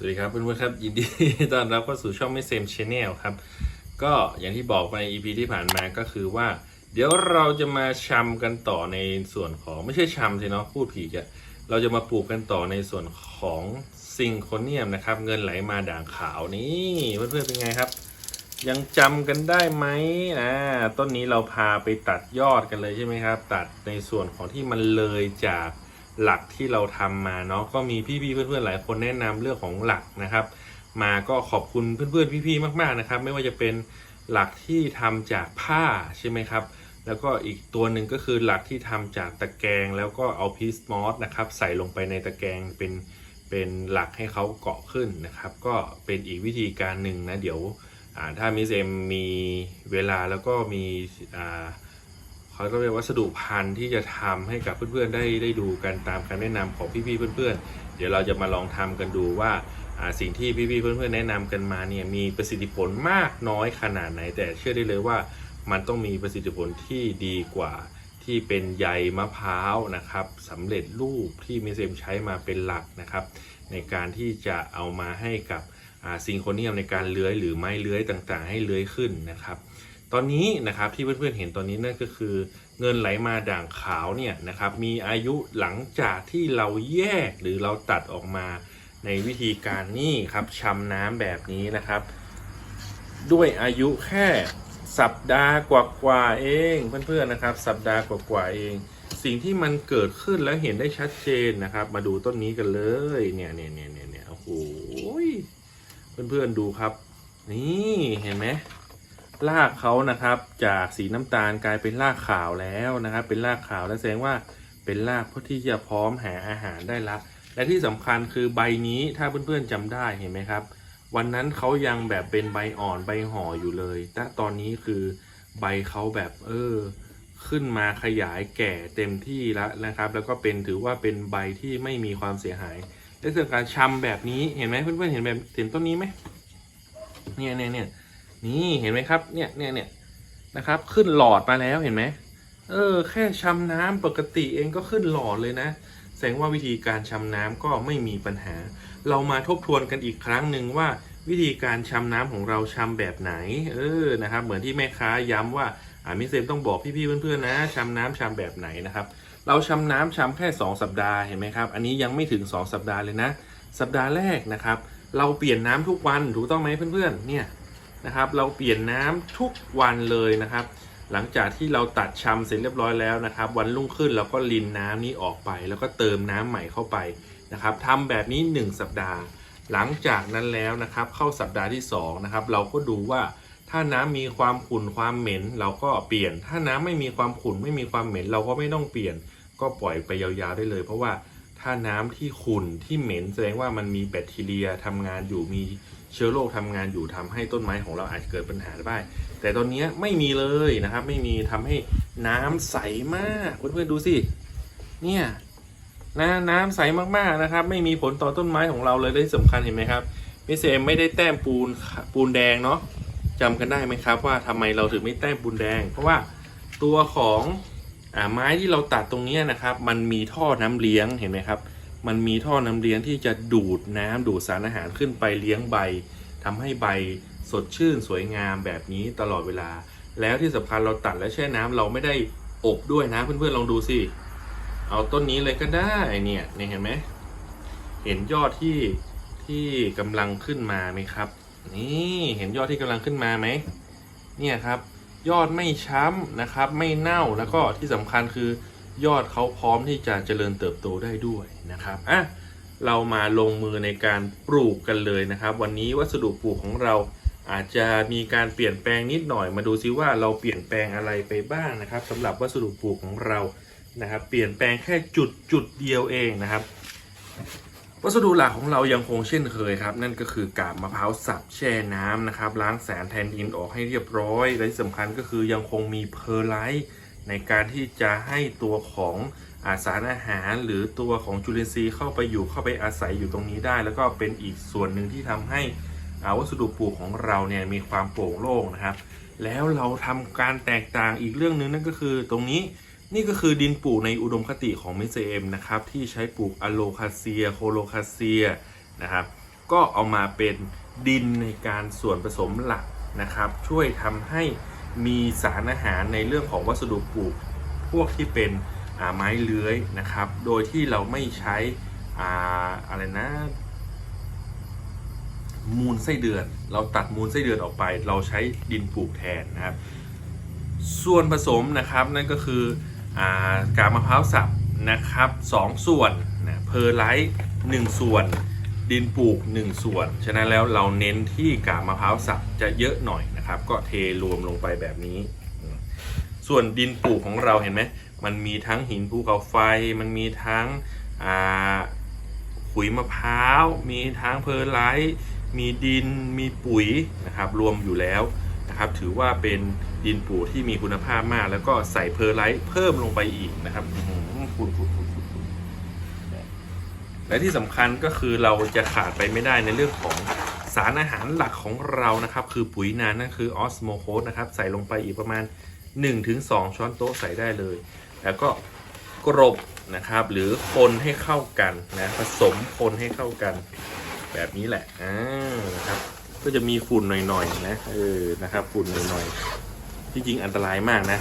สวัสดีครับเพื่อนๆครับ ยินดีต้อนรับเข้าสู่ช่องไม่เซมชแนลครับ ก็อย่างที่บอกไปใน EP ที่ผ่านมาก็คือว่า เดี๋ยวเราจะมาชำกันต่อในส่วนของไม่ใช่ชำสิเนาะพูดผิดอะเราจะมาปลูกกันต่อในส่วนของซิงโคเนียมนะครับ เงินไหลมาด่างขาวนี่เพื่อนๆเป็นไงครับ ยังจำกันได้ไหมอ่าต้นนี้เราพาไปตัดยอดกันเลยใช่ไหมครับ ตัดในส่วนของที่มันเลยจาก หลักที่เราทำมาเนาะก็มีพี่ๆเพื่อนๆหลายคนแนะนำเรื่องของหลักนะครับ มาก็ขอบคุณเพื่อนๆพี่ๆมากๆนะครับ ไม่ว่าจะเป็นหลักที่ทำจากผ้าใช่ไหมครับ แล้วก็อีกตัวหนึ่งก็คือหลักที่ทำจากตะแกรงแล้วก็เอาพีซมอสนะครับใส่ลงไปในตะแกรงเป็นเป็นหลักให้เขาเกาะขึ้นนะครับ ก็เป็นอีกวิธีการหนึ่งนะเดี๋ยวถ้ามิสเอมมีเวลาแล้วก็มีอ่า เขาก็เรียกวัสดุพันธุ์ที่จะทำให้กับเพื่อนๆได้ได้ดูกันตามคำแนะนำของพี่ๆเพื่อนๆ เดี๋ยวเราจะมาลองทำกันดูว่าสิ่งที่พี่ๆเพื่อนๆแนะนำกันมาเนี่ยมีประสิทธิผลมากน้อยขนาดไหน แต่เชื่อได้เลยว่ามันต้องมีประสิทธิผลที่ดีกว่าที่เป็นใยมะพร้าวนะครับสำเร็จรูปที่มิเอมใช้มาเป็นหลักนะครับ ในการที่จะเอามาให้กับซิงโคเนียมในการเลื้อยหรือไม้เลื้อยต่างๆ ให้เลื้อยขึ้นนะครับ ตอนนี้นะครับที่เพื่อนๆเห็นตอนนี้นั่นก็คือ เงินไหลมาด่างขาวเนี่ยนะครับมีอายุหลังจากที่เราแยกหรือเราตัดออกมาในวิธีการนี่ครับชำน้ำแบบนี้นะครับ ด้วยอายุแค่สัปดาห์กว่าๆเองเพื่อนๆนะครับ สัปดาห์กว่าๆเอง สิ่งที่มันเกิดขึ้นแล้วเห็นได้ชัดเจนนะครับ มาดูต้นนี้กันเลยเนี่ยเนี่ยเนี่ยเนี่ยโอ้โหเพื่อนๆดูครับ นี่เห็นไหม รากเขานะครับจากสีน้ำตาลกลายเป็นรากขาวแล้วนะครับ เป็นรากขาวและแสดงว่าเป็นรากเพื่อที่จะพร้อมหาอาหารได้ละ และที่สำคัญคือใบนี้ถ้าเพื่อนๆจำได้เห็นไหมครับ วันนั้นเขายังแบบเป็นใบอ่อนใบห่ออยู่เลยแต่ตอนนี้คือใบเขาแบบเออขึ้นมาขยายแก่เต็มที่แล้วนะครับ แล้วก็เป็นถือว่าเป็นใบที่ไม่มีความเสียหายได้เกิดการชำแบบนี้เห็นไหมเพื่อนๆเห็นแบบเห็นต้นนี้ไหมเนี่ยเนี่ยเนี่ย นี่เห็นไหมครับ เนี่ยเนี่ยเนี่ยนะครับ ขึ้นหลอดมาแล้วเห็นไหมเออ แค่ชำน้ำปกติเองก็ขึ้นหลอดเลยนะแสดงว่าวิธีการชำน้ำก็ไม่มีปัญหา เรามาทบทวนกันอีกครั้งหนึ่งว่าวิธีการชำน้ำของเราชำแบบไหน เออนะครับ เหมือนที่แม่ค้าย้ำว่าอ่ามิเซมต้องบอกพี่ๆเพื่อนๆนะชำน้ำชำแบบไหนนะครับ เราชำน้ำชำแค่ 2 สัปดาห์เห็นไหมครับ อันนี้ยังไม่ถึง 2 สัปดาห์เลยนะ สัปดาห์แรกนะครับ เราเปลี่ยนน้ำทุกวันถูกต้องไหมเพื่อนๆเนี่ย นะครับ เราเปลี่ยนน้ำทุกวันเลยนะครับ หลังจากที่เราตัดชำเสร็จเรียบร้อยแล้วนะครับ วันรุ่งขึ้นเราก็ลินน้ำนี้ออกไป แล้วก็เติมน้ำใหม่เข้าไปนะครับทำแบบนี้ 1 สัปดาห์ หลังจากนั้นแล้วนะครับ เข้าสัปดาห์ที่2นะครับเราก็ดูว่าถ้าน้ำมีความขุ่นความเหม็น เราก็เปลี่ยน ถ้าน้ำไม่มีความขุ่นไม่มีความเหม็น เราก็ไม่ต้องเปลี่ยน ก็ปล่อยไปยาวๆได้เลย เพราะว่า ถ้าน้ำที่ขุ่นที่เหม็นแสดงว่ามันมีแบคทีเรียทำงานอยู่มีเชื้อโรคทำงานอยู่ทำให้ต้นไม้ของเราอาจจะเกิดปัญหาได้ แต่ตอนนี้ไม่มีเลยนะครับ ไม่มีทำให้น้ำใสมากเพื่อนๆดูสิ เนี่ยนะน้ำใสมากๆนะครับ ไม่มีผลต่อต้นไม้ของเราเลยและที่สำคัญเห็นไหมครับมิเซมไม่ได้แต้มปูนปูนแดงเนาะจำกันได้ไหมครับ ว่าทำไมเราถึงไม่แต้มปูนแดง เพราะว่าตัวของ ไม้ที่เราตัดตรงนี้นะครับ มันมีท่อน้ำเลี้ยงเห็นไหมครับ มันมีท่อน้ำเลี้ยงที่จะดูดน้ำดูดสารอาหารขึ้นไปเลี้ยงใบทำให้ใบสดชื่นสวยงามแบบนี้ตลอดเวลา แล้วที่สำคัญเราตัดและแช่น้ำเราไม่ได้อบด้วยนะ เพื่อนๆลองดูสิเอาต้นนี้เลยก็ได้เนี่ยเนี่ยเห็นไหมเห็นยอดที่ที่กำลังขึ้นมาไหมครับ นี่เห็นยอดที่กำลังขึ้นมาไหมเนี่ยครับ ยอดไม่ช้ำนะครับ ไม่เน่าแล้วก็ที่สำคัญคือยอดเขาพร้อมที่จะเจริญเติบโตได้ด้วยนะครับอะเรามาลงมือในการปลูกกันเลยนะครับ วันนี้วัสดุปลูกของเราอาจจะมีการเปลี่ยนแปลงนิดหน่อยมาดูซิว่าเราเปลี่ยนแปลงอะไรไปบ้างนะครับสำหรับวัสดุปลูกของเรานะครับ เปลี่ยนแปลงแค่จุดจุดเดียวเองนะครับ วัสดุหลักของเรายังคงเช่นเคยครับ นั่นก็คือกาบมะพร้าวสับแช่น้ำนะครับ ล้างแสารแทนดินออกให้เรียบร้อย และที่สำคัญก็คือยังคงมีเพอร์ไลท์ในการที่จะให้ตัวของอาสารอาหาร หรือตัวของจุลินทรีย์เข้าไปอยู่เข้าไปอาศัยอยู่ตรงนี้ได้ แล้วก็เป็นอีกส่วนหนึ่งที่ทำให้วัสดุปลูกของเราเนี่ยมีความโปร่งโล่งนะครับ แล้วเราทำการแตกต่างอีกเรื่องหนึ่งนั่นก็คือตรงนี้ นี่ก็คือดินปลูกในอุดมคติของมิสเอ็มนะครับที่ใช้ปลูกอะโลคาเซียโคโลคาเซียนะครับก็เอามาเป็นดินในการส่วนผสมหลักนะครับ ช่วยทำให้มีสารอาหารในเรื่องของวัสดุปลูกพวกที่เป็นอ่าไม้เลื้อยนะครับ โดยที่เราไม่ใช้อ่าอะไรนะ มูลไส้เดือน เราตัดมูลไส้เดือนออกไป เราใช้ดินปลูกแทนนะครับ ส่วนผสมนะครับนั่นก็คือากามะพร้าวสับนะครับสองส่วนนะเพอร์ไลท์หนึ่งส่วน ดินปลูก 1 ส่วน ฉะนั้นแล้วเราเน้นที่กามะพร้าวสับจะเยอะหน่อยนะครับ ก็เทรวมลงไปแบบนี้ ส่วนดินปลูกของเราเห็นไหมมันมีทั้งหินภูเขาไฟ มันมีทั้งขุยมะพร้าว มีทั้งเพอร์ไลท์มีดินมีปุ๋ยนะครับรวมอยู่แล้วนะครับถือว่าเป็น ดินปลูกที่มีคุณภาพมาก แล้วก็ใส่เพอร์ไลท์เพิ่มลงไปอีกนะครับอื้อหือฝุ่นฝุ่นฝุ่นฝุ่นฝุ่นและที่สำคัญก็คือเราจะขาดไปไม่ได้ในเรื่องของสารอาหารหลักของเรานะครับ คือปุ๋ยนานนั่นคือออสโมโคสนะครับ ใส่ลงไปอีกประมาณ 1-2 ช้อนโต๊ะใส่ได้เลย แล้วก็กรบนะครับ หรือคนให้เข้ากันนะผสมคนให้เข้ากัน แบบนี้แหละอ่านะครับ ก็จะมีฝุ่นหน่อยๆนะเออนะครับฝุ่นหน่อยๆ ที่จริงอันตรายมากนะ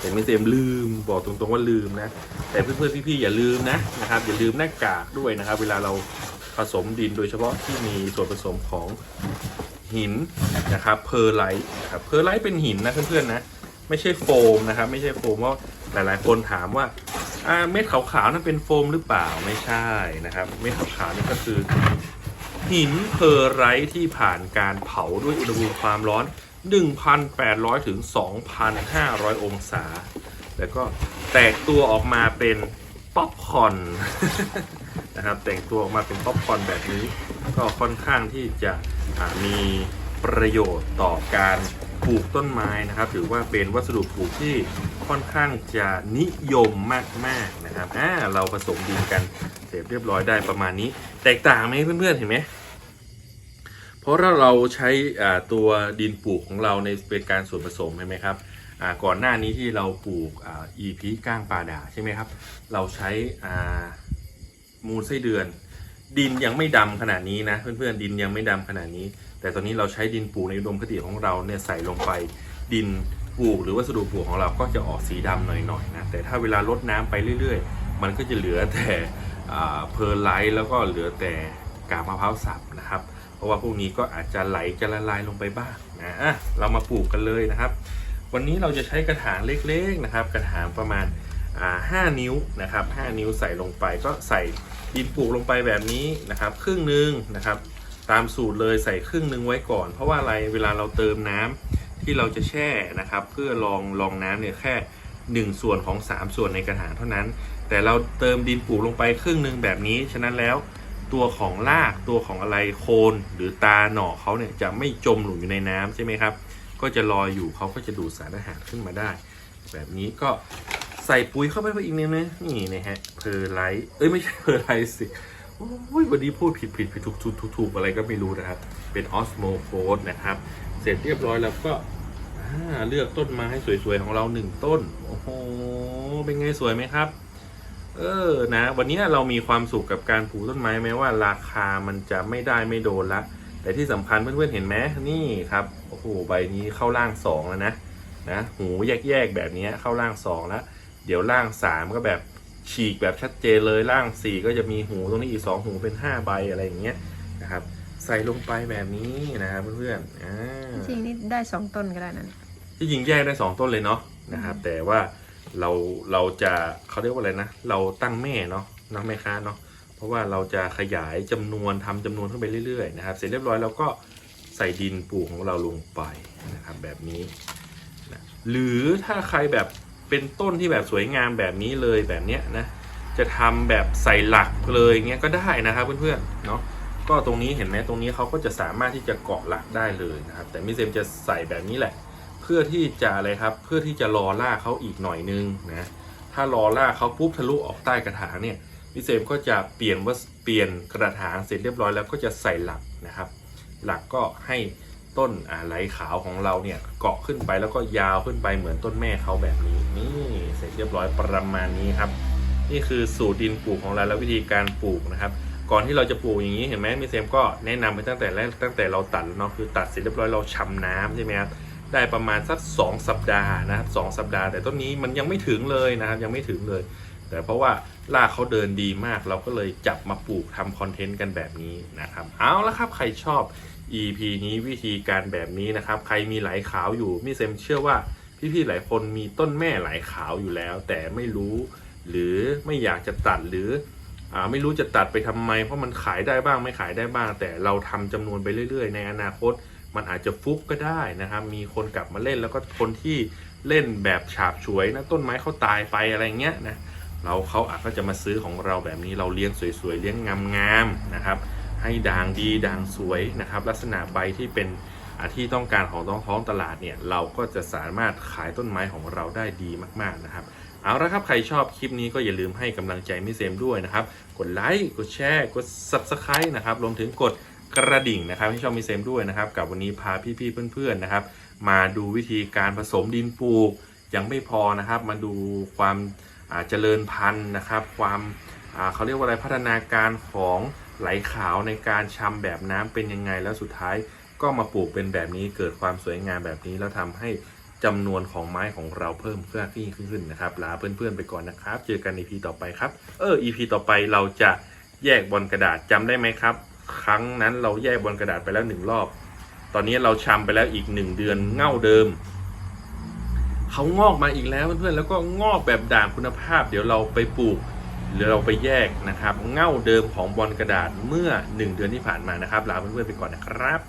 แต่ไม่เต็มลืมบอกตรงๆว่าลืมนะ แต่เพื่อนๆพี่ๆอย่าลืมนะนะครับ อย่าลืมหน้ากากด้วยนะครับ เวลาเราผสมดินโดยเฉพาะที่มีส่วนผสมของหินนะครับเพอร์ไลท์ครับเพอร์ไลท์เป็นหินนะเพื่อนๆนะ ไม่ใช่โฟมนะครับ ไม่ใช่โฟมเพราะหลายๆคนถามว่าอ่าเม็ดขาวๆนั่นเป็นโฟมหรือเปล่าไม่ใช่นะครับ เม็ดขาวๆนี่ก็คือหินเพอร์ไรท์ที่ผ่านการเผาด้วยอุณหภูมิความร้อน 1,800 ถึง 2,500 องศา แล้วก็แตกตัวออกมาเป็นป๊อปคอร์นนะครับแตกตัวออกมาเป็นป๊อปคอร์นแบบนี้ ก็ค่อนข้างที่จะมีประโยชน์ต่อการปลูกต้นไม้นะครับถือว่าเป็นวัสดุปลูกที่ค่อนข้างจะนิยมมากๆนะครับอ่าเราผสมดินกันเสร็จเรียบร้อยได้ประมาณนี้ แตกต่างไหมเพื่อนๆเห็นไหม ราะเราเราใช้ตัวดินปลูกของเราในเป็นการส่วนผสมใช่ไหมครับก่อนหน้านี้ที่เราปลูกอ่า EP ก้างปลาด่าใช่ไหมครับ เราใช้มูลไส้เดือน ดินยังไม่ดำขนาดนี้นะ เพื่อนๆดินยังไม่ดำขนาดนี้ แต่ตอนนี้เราใช้ดินปลูกในอุดมคติของเราเนี่ยใส่ลงไปดินปลูกหรือวัสดุปลูกของเราก็จะออกสีดำหน่อยๆนะแต่ถ้าเวลาลดน้ำไปเรื่อยๆ มันก็จะเหลือแต่เพอร์ไลท์แล้วก็เหลือแต่กากมะพร้าวสับนะครับ เพราะว่าพวกนี้ก็อาจจะไหลจะละลายลงไปบ้างนะอะเรามาปลูกกันเลยนะครับ วันนี้เราจะใช้กระถางเล็กๆนะครับ กระถางประมาณอ่าห้านิ้วนะครับห้านิ้วใส่ลงไปก็ใส่ดินปลูกลงไปแบบนี้นะครับ ครึ่งหนึ่งนะครับ ตามสูตรเลยใส่ครึ่งหนึ่งไว้ก่อน เพราะว่าอะไรเวลาเราเติมน้ำที่เราจะแช่นะครับ เพื่อลองลองน้ำเนี่ยแค่ 1 ส่วนของ 3 ส่วนในกระถางเท่านั้น แต่เราเติมดินปลูกลงไปครึ่งหนึ่งแบบนี้ฉะนั้นแล้ว ตัวของรากตัวของอะไรโคนหรือตาหน่อเขาเนี่ยจะไม่จมหลงอยู่ในน้ำใช่ไหมครับ ก็จะลอยอยู่เขาก็จะดูดสารอาหารขึ้นมาได้ แบบนี้ก็ใส่ปุ๋ยเข้าไปอีกนิดนึงนี่นะฮะเพอร์ไลท์เอ้ยไม่ใช่เพอร์ไลท์สิโอ้ยวันนี้พูดผิดผิดผิดถูกถูกถูกถูกอะไรก็ไม่รู้นะครับ เป็นออสโมโคสนะครับ เสร็จเรียบร้อยแล้วก็เลือกต้นไม้สวยๆของเราหนึ่งต้น โอ้โห เป็นไงสวยไหมครับ เออนะวันนี้เรามีความสุขกับการปลูกต้นไม้แม้ว่าราคามันจะไม่ได้ไม่โดนละ แต่ที่สำคัญเพื่อนๆเห็นไหมนี่ครับโอ้โหใบนี้เข้าร่างสองแล้วนะนะหูแยกๆแบบนี้เข้าร่างสองแล้วเดี๋ยวร่างสามก็แบบฉีกแบบชัดเจนเลยร่างสี่ก็จะมีหูตรงนี้อีกสองหูเป็นห้าใบอะไรอย่างเงี้ยนะครับ ใส่ลงไปแบบนี้นะครับเพื่อนๆอ่าจริงๆนี่ได้สองต้นก็ได้นั่นที่จริงแยกได้สองต้นเลยเนาะนะครับ แต่ว่า เราเราจะเขาเรียกว่าอะไรนะ เราตั้งแม่เนาะน้องแม่ค้าเนาะเพราะว่าเราจะขยายจำนวนทำจำนวนขึ้นไปเรื่อยๆนะครับ เสร็จเรียบร้อยเราก็ใส่ดินปลูกของเราลงไปนะครับแบบนี้นะหรือถ้าใครแบบเป็นต้นที่แบบสวยงามแบบนี้เลยแบบเนี้ยนะจะทำแบบใส่หลักเลยเงี้ยก็ได้นะครับเพื่อนๆเนาะก็ตรงนี้เห็นไหมตรงนี้เขาก็จะสามารถที่จะเกาะหลักได้เลยนะครับ แต่มิเซมจะใส่แบบนี้แหละ พื่อที่จะอะไรครับ เพื่อที่จะรอล่ากเขาอีกหน่อยนึงนะถ้ารอล่ากเขาปุ๊บทะลุออกใต้กระถางเนี่ยมิเซมก็จะเปลี่ยนว่าเปลี่ยนกระถางเสร็จเรียบร้อยแล้วก็จะใส่หลักนะครับ หลักก็ให้ต้นอ่าไหลขาวของเราเนี่ยเกาะขึ้นไปแล้วก็ยาวขึ้นไปเหมือนต้นแม่เขาแบบนี้นี่เสร็จเรียบร้อยประมาณนี้ครับ นี่คือสูตรดินปลูกของเราและวิธีการปลูกนะครับ ก่อนที่เราจะปลูกอย่างนี้เห็นไหมมิเซมก็แนะนำไปตั้งแต่แรกตั้งแต่เราตัดแล้วเนาะคือตัดเสร็จเรียบร้อยเราชำน้ำใช่ไหมครับ ได้ประมาณสักสองสัปดาห์นะครับสองสัปดาห์ แต่ต้นนี้มันยังไม่ถึงเลยนะครับยังไม่ถึงเลย แต่เพราะว่ารากเขาเดินดีมาก เราก็เลยจับมาปลูกทำคอนเทนต์กันแบบนี้นะครับ เอาละครับใครชอบ EP นี้วิธีการแบบนี้นะครับ ใครมีไหลขาวอยู่มิเซมเชื่อว่าพี่ๆหลายคนมีต้นแม่ไหลขาวอยู่แล้ว แต่ไม่รู้ หรือไม่อยากจะตัดหรืออไม่รู้จะตัดไปทำไม เพราะมันขายได้บ้างไม่ขายได้บ้าง แต่เราทำจำนวนไปเรื่อย ๆ ในอนาคต มันอาจจะฟุกก็ได้นะครับ มีคนกลับมาเล่นแล้วก็คนที่เล่นแบบฉาบฉวยนะต้นไม้เขาตายไปอะไรเงี้ยนะเราเขาอาจก็จะมาซื้อของเราแบบนี้เราเลี้ยงสวยๆเลี้ยงงามๆนะครับ ให้ด่างดีด่างสวยนะครับ ลักษณะใบที่เป็นที่ต้องการของท้องท้องตลาดเนี่ยเราก็จะสามารถขายต้นไม้ของเราได้ดีมากๆนะครับเอาละครับ ใครชอบคลิปนี้ก็อย่าลืมให้กำลังใจมิเซมด้วยนะครับ กดไลค์ กดแชร์ กด Subscribe นะครับ รวมถึงกด กระดิ่งนะครับให้ช่องมิเซมด้วยนะครับ กับวันนี้พาพี่ๆเพื่อนๆนะครับ มาดูวิธีการผสมดินปลูกยังไม่พอนะครับ มาดูความเจริญพันธุ์นะครับ ความเขาเรียกว่าอะไรพัฒนาการของไหลขาวในการชำแบบน้ำเป็นยังไงแล้วสุดท้ายก็มาปลูกเป็นแบบนี้เกิดความสวยงามแบบนี้แล้วทำให้จำนวนของไม้ของเราเพิ่มเพื่อที่ขึ้นนะครับลาเพื่อนๆไปก่อนนะครับ เจอกัน EP ต่อไปครับ เออ EP ต่อไปเราจะแยกบอลกระดาษจำได้ไหมครับ ครั้งนั้นเราแยกบนกระดาษไปแล้วหนึ่งรอบ ตอนนี้เราชำไปแล้วอีกหนึ่งเดือนเง่าเดิม เขางอกมาอีกแล้วเพื่อนๆแล้วก็งอกแบบด่างคุณภาพ เดี๋ยวเราไปปลูกหรือเราไปแยกนะครับ เง่าเดิมของบอลกระดาษเมื่อ 1 เดือนที่ผ่านมานะครับลาเพื่อนๆไปก่อนนะครับ